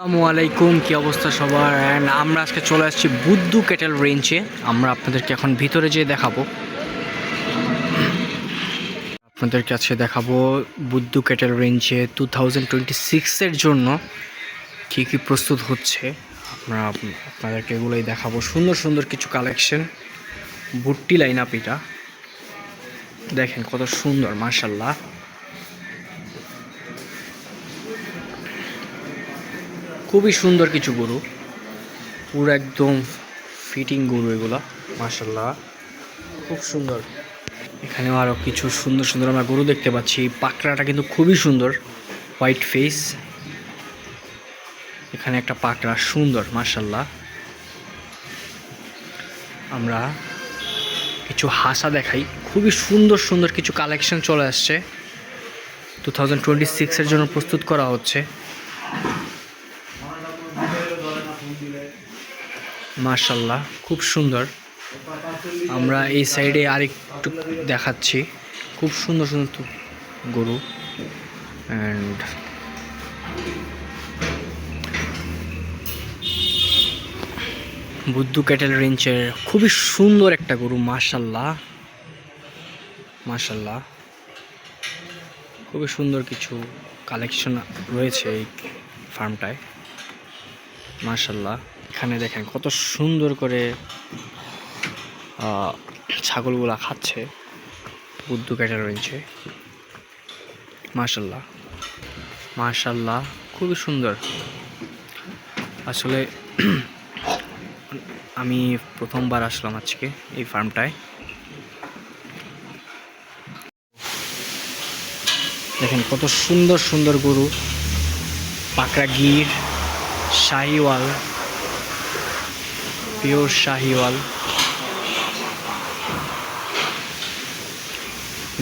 আসসালামু আলাইকুম, কি অবস্থা সবার? অ্যান্ড আমরা আজকে চলে আসছি বুদ্ধু ক্যাটেল রেঞ্জে আমরা আপনাদেরকে এখন ভিতরে যেয়ে দেখাবো। আপনাদের কাছে দেখাবো বুদ্ধু ক্যাটেল রেঞ্জে টু থাউজেন্ড টোয়েন্টি সিক্সের জন্য কী কী প্রস্তুত হচ্ছে। আমরা আপনাদেরকে এগুলোই দেখাবো। সুন্দর সুন্দর কিছু কালেকশন বুট্টি লাইন আপ এটা। দেখেন কত সুন্দর মার্শাল্লাহ খুবই সুন্দর কিছু গরু। পুরো একদম ফিটিং গরু এগুলা মার্শাল্লাহ খুব সুন্দর। এখানেও আরও কিছু সুন্দর সুন্দর আমরা গরু দেখতে পাচ্ছি। পাকড়াটা কিন্তু খুবই সুন্দর। হোয়াইট ফেস এখানে একটা পাকড়া, সুন্দর মার্শাল্লাহ আমরা কিছু হাসা দেখাই। খুবই সুন্দর সুন্দর কিছু কালেকশন চলে আসছে। টু থাউজেন্ড টোয়েন্টি সিক্সের জন্য প্রস্তুত করা হচ্ছে। মার্শাল্লাহ খুব সুন্দর। আমরা এই সাইডে আরেকটু দেখাচ্ছি। খুব সুন্দর সুন্দর গরু। অ্যান্ড বুদ্ধু ক্যাটেল রেঞ্চের খুবই সুন্দর একটা গরু মার্শাল্লাহ মার্শাল্লাহ খুবই সুন্দর কিছু কালেকশন রয়েছে এই ফার্মটায় মার্শাল্লাহ এখানে দেখেন কত সুন্দর করে ছাগলগুলা খাচ্ছে। বুদ্ধু ক্যাটার রয়েছে। মার্শাল্লাহ মার্শাল্লাহ খুবই সুন্দর। আসলে আমি প্রথমবার আসলাম আজকে এই ফার্মটায়। দেখেন কত সুন্দর সুন্দর গরু। পাকড়া গির। শাহিওয়াল, পিওর শাহিওয়াল।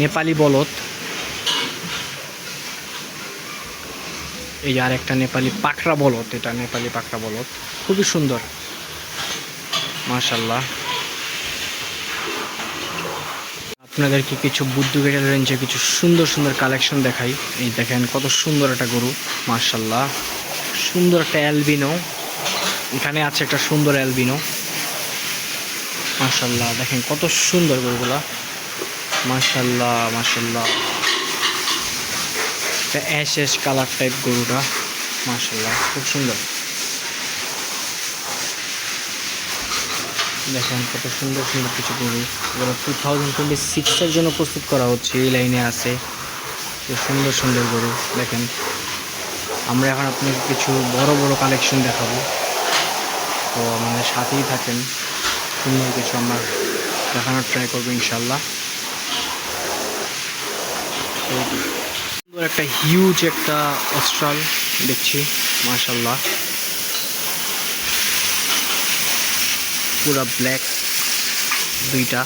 নেপালি বলত এই আর একটা নেপালি পাখরা বলত এটা নেপালি পাখরা বলদ। খুবই সুন্দর। মাশাল্লাহ আপনাদেরকে কিছু বুদ্ধ গেটের রেঞ্জে কিছু সুন্দর সুন্দর কালেকশন দেখাই? এই দেখেন কত সুন্দর একটা গরু। মার্শাল্লাহ সুন্দর একটা অ্যালবিনো এখানে আছে একটা সুন্দর অ্যালবিনো মার্শাল্লাহ দেখেন কত সুন্দর গরুগুলা। মার্শাল্লাহ মার্শাল্লাহ একটা অ্যাশ অ্যাশ কালার টাইপ গরুটা। মার্শাল্লাহ খুব সুন্দর। দেখেন কত সুন্দর সুন্দর কিছু গরু। এগুলো টু থাউজেন্ড টোয়েন্টি সিক্সের জন্য প্রস্তুত করা হচ্ছে। এই লাইনে আছে। সুন্দর সুন্দর গরু। দেখেন আমরা এখন আপনাকে কিছু বড় বড় কালেকশন দেখাবো। তো আমাদের সাথেই থাকেন। সুন্দর কিছু আমরা দেখানোর ট্রাই করব ইনশাল্লাহ একটা হিউজ একটা অস্ট্রাল দেখছি মার্শাল্লাহ পুরা ব্ল্যাক দুইটা।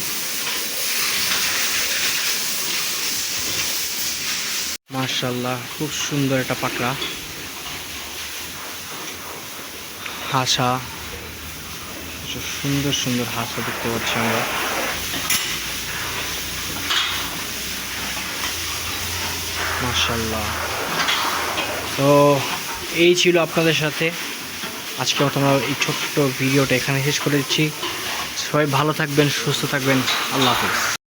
মার্শাল্লাহ খুব সুন্দর একটা পাকড়া। হাসা। সুন্দর সুন্দর হাসা দেখতে পাচ্ছি আমরা। মার্শাল্লাহ তো এই ছিল আপনাদের সাথে। আজকে আমরা এই ছোট্ট ভিডিওটা এখানে শেষ করে দিচ্ছি। সবাই ভালো থাকবেন, সুস্থ থাকবেন। আল্লাহ হাফিজ।